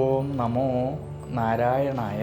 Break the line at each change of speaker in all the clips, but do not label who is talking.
ഓം നമോ നാരായണായ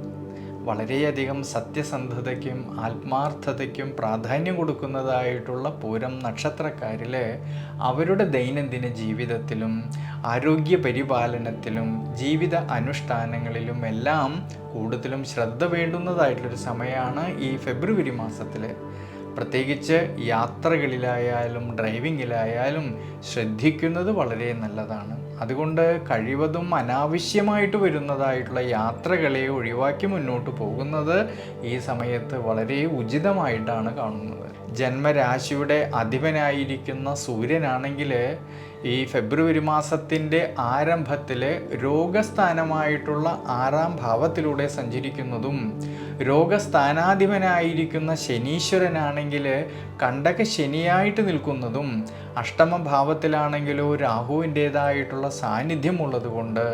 വളരെയധികം സത്യസന്ധതയ്ക്കും ആത്മാർത്ഥതയ്ക്കും പ്രാധാന്യം കൊടുക്കുന്നതായിട്ടുള്ള പൂരം നക്ഷത്രക്കാരിൽ അവരുടെ ദൈനംദിന ജീവിതത്തിലും ആരോഗ്യ പരിപാലനത്തിലും ജീവിത അനുഷ്ഠാനങ്ങളിലും എല്ലാം കൂടുതലും ശ്രദ്ധ വേണ്ടുന്നതായിട്ടുള്ളൊരു സമയമാണ് ഈ ഫെബ്രുവരി മാസത്തിൽ പ്രത്യേകിച്ച് യാത്രകളിലായാലും ഡ്രൈവിങ്ങിലായാലും ശ്രദ്ധിക്കുന്നത് വളരെ നല്ലതാണ്. അതുകൊണ്ട് കഴിവതും അനാവശ്യമായിട്ട് വരുന്നതായിട്ടുള്ള യാത്രകളെ ഒഴിവാക്കി മുന്നോട്ട് പോകുന്നത് ഈ സമയത്ത് വളരെ ഉചിതമായിട്ടാണ് കാണുന്നത്. ജന്മരാശിയുടെ അധിപനായിരിക്കുന്ന സൂര്യനാണെങ്കിൽ ഈ ഫെബ്രുവരി മാസത്തിന്റെ ആരംഭത്തിൽ രോഗസ്ഥാനമായിട്ടുള്ള ആറാം ഭാവത്തിലൂടെ സഞ്ചരിക്കുന്നതും രോഗസ്ഥാനാധിപനായിരിക്കുന്ന ശനീശ്വരനാണെങ്കിൽ കണ്ടക ശനിയായിട്ട് നിൽക്കുന്നതും അഷ്ടമഭാവത്തിലാണെങ്കിലോ രാഹുവിന്റേതായിട്ടുള്ള സാന്നിധ്യമുള്ളതുകൊണ്ട്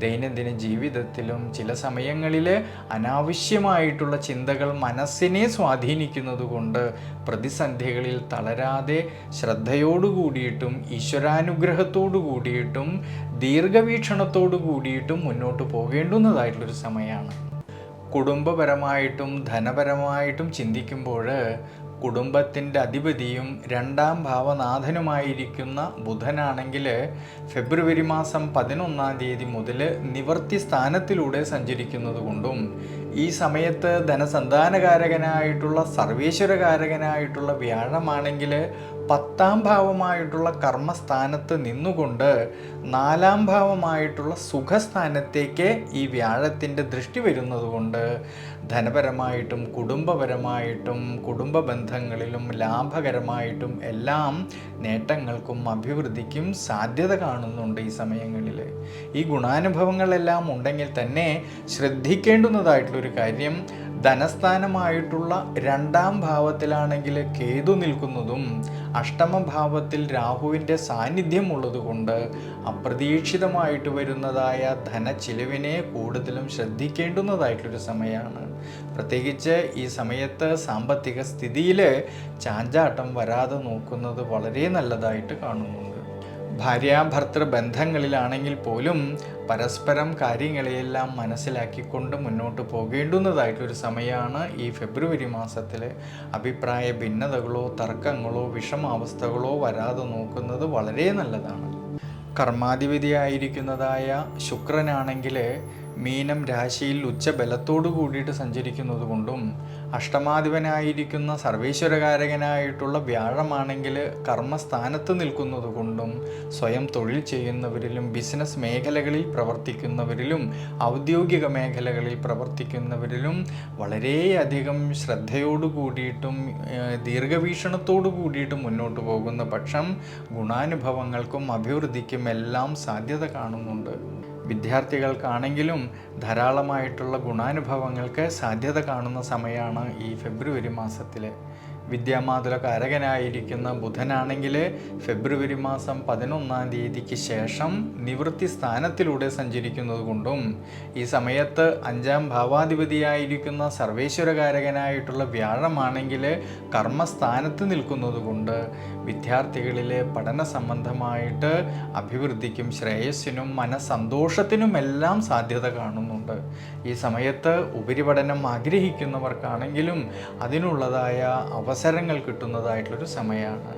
ദൈനംദിന ജീവിതത്തിലും ചില സമയങ്ങളിൽ അനാവശ്യമായിട്ടുള്ള ചിന്തകൾ മനസ്സിനെ സ്വാധീനിക്കുന്നതുകൊണ്ട് പ്രതിസന്ധികളിൽ തളരാതെ ശ്രദ്ധയോടു കൂടിയിട്ടും ഈശ്വരാനുഗ്രഹത്തോടു കൂടിയിട്ടും ദീർഘവീക്ഷണത്തോടു കൂടിയിട്ടും മുന്നോട്ട് പോകേണ്ടുന്നതായിട്ടുള്ളൊരു സമയമാണ്. കുടുംബപരമായിട്ടും ധനപരമായിട്ടും ചിന്തിക്കുമ്പോൾ കുടുംബത്തിന്റെ അധിപതിയും രണ്ടാം ഭാവനാഥനുമായിരിക്കുന്ന ബുധനാണെങ്കിൽ ഫെബ്രുവരി മാസം പതിനൊന്നാം തീയതി മുതൽ നിവർത്തി സ്ഥാനത്തിലൂടെ സഞ്ചരിക്കുന്നത് കൊണ്ടും ഈ സമയത്ത് ധനസന്താനകാരകനായിട്ടുള്ള സർവേശ്വരകാരകനായിട്ടുള്ള വ്യാഴമാണെങ്കിൽ പത്താം ഭാവമായിട്ടുള്ള കർമ്മസ്ഥാനത്ത് നിന്നുകൊണ്ട് നാലാം ഭാവമായിട്ടുള്ള സുഖസ്ഥാനത്തേക്ക് ഈ വ്യാഴത്തിന്റെ ദൃഷ്ടി വരുന്നതുകൊണ്ട് ധനപരമായിട്ടും കുടുംബപരമായിട്ടും കുടുംബ ബന്ധങ്ങളിലും ലാഭകരമായിട്ടും എല്ലാം നേട്ടങ്ങൾക്കും അഭിവൃദ്ധിക്കും സാധ്യത കാണുന്നുണ്ട് ഈ സമയങ്ങളിൽ. ഈ ഗുണാനുഭവങ്ങളെല്ലാം ഉണ്ടെങ്കിൽ തന്നെ ശ്രദ്ധിക്കേണ്ടുന്നതായിട്ടുള്ളൊരു കാര്യം ധനസ്ഥാനമായിട്ടുള്ള രണ്ടാം ഭാവത്തിലാണെങ്കിൽ കേതു നിൽക്കുന്നതും അഷ്ടമഭാവത്തിൽ രാഹുവിന്റെ സാന്നിധ്യം ഉള്ളതുകൊണ്ട് അപ്രതീക്ഷിതമായിട്ട് വരുന്നതായ ധനച്ചിലവിനെ കൂടുതലും ശ്രദ്ധിക്കേണ്ടുന്നതായിട്ടൊരു സമയമാണ്. പ്രത്യേകിച്ച് ഈ സമയത്ത് സാമ്പത്തിക സ്ഥിതിയിൽ ചാഞ്ചാട്ടം വരാതെ നോക്കുന്നത് വളരെ നല്ലതായിട്ട് കാണുന്നുണ്ട്. ഭാര്യാഭർത്തൃ ബന്ധങ്ങളിലാണെങ്കിൽ പോലും പരസ്പരം കാര്യങ്ങളെയെല്ലാം മനസ്സിലാക്കിക്കൊണ്ട് മുന്നോട്ട് പോകേണ്ടുന്നതായിട്ടൊരു സമയമാണ് ഈ ഫെബ്രുവരി മാസത്തിൽ അഭിപ്രായ ഭിന്നതകളോ തർക്കങ്ങളോ വിഷമാവസ്ഥകളോ വരാതെ നോക്കുന്നത് വളരെ നല്ലതാണ്. കർമാധിപതിയായിരിക്കുന്നതായ ശുക്രനാണെങ്കിൽ മീനം രാശിയിൽ ഉച്ചബലത്തോടു കൂടിയിട്ട് സഞ്ചരിക്കുന്നത് കൊണ്ടും അഷ്ടമാധിപനായിരിക്കുന്ന സർവേശ്വരകാരകനായിട്ടുള്ള വ്യാഴമാണെങ്കിൽ കർമ്മസ്ഥാനത്ത് നിൽക്കുന്നത് കൊണ്ടും സ്വയം തൊഴിൽ ചെയ്യുന്നവരിലും ബിസിനസ് മേഖലകളിൽ പ്രവർത്തിക്കുന്നവരിലും ഔദ്യോഗിക മേഖലകളിൽ പ്രവർത്തിക്കുന്നവരിലും വളരെയധികം ശ്രദ്ധയോടു കൂടിയിട്ടും ദീർഘവീക്ഷണത്തോടു കൂടിയിട്ടും മുന്നോട്ട് പോകുന്ന പക്ഷം ഗുണാനുഭവങ്ങൾക്കും അഭിവൃദ്ധിക്കും എല്ലാം സാധ്യത കാണുന്നുണ്ട്. വിദ്യാർത്ഥികൾക്കാണെങ്കിലും ധാരാളമായിട്ടുള്ള ഗുണാനുഭവങ്ങൾക്ക് സാധ്യത കാണുന്ന സമയമാണ് ഈ ഫെബ്രുവരി മാസത്തിൽ വിദ്യാമാതുല കാരകനായിരിക്കുന്ന ബുധനാണെങ്കിൽ ഫെബ്രുവരി മാസം പതിനൊന്നാം തീയതിക്ക് ശേഷം നിവൃത്തി സ്ഥാനത്തിലൂടെ സഞ്ചരിക്കുന്നത് കൊണ്ടും ഈ സമയത്ത് അഞ്ചാം ഭാവാധിപതിയായിരിക്കുന്ന സർവേശ്വരകാരകനായിട്ടുള്ള വ്യാഴമാണെങ്കിൽ കർമ്മസ്ഥാനത്ത് നിൽക്കുന്നത് കൊണ്ട് വിദ്യാർത്ഥികളിലെ പഠന സംബന്ധമായിട്ട് അഭിവൃദ്ധിക്കും ശ്രേയസ്സിനും മനസ്സന്തോഷത്തിനുമെല്ലാം സാധ്യത കാണുന്നുണ്ട്. ഈ സമയത്ത് ഉപരിപഠനം ആഗ്രഹിക്കുന്നവർക്കാണെങ്കിലും അതിനുള്ളതായ അവസരങ്ങൾ കിട്ടുന്നതായിട്ടുള്ളൊരു സമയമാണ്.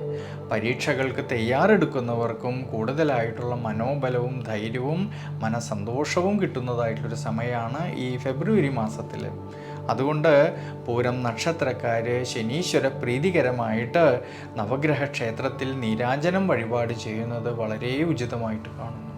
പരീക്ഷകൾക്ക് തയ്യാറെടുക്കുന്നവർക്കും കൂടുതലായിട്ടുള്ള മനോബലവും ധൈര്യവും മനസ്സന്തോഷവും കിട്ടുന്നതായിട്ടുള്ളൊരു സമയമാണ് ഈ ഫെബ്രുവരി മാസത്തിൽ അതുകൊണ്ട് പൂരം നക്ഷത്രക്കാർ ശനീശ്വര പ്രീതികരമായിട്ട് നവഗ്രഹ ക്ഷേത്രത്തിൽ നീരാജനം വഴിപാട് ചെയ്യുന്നത് വളരെ ഉചിതമായിട്ട് കാണുന്നു.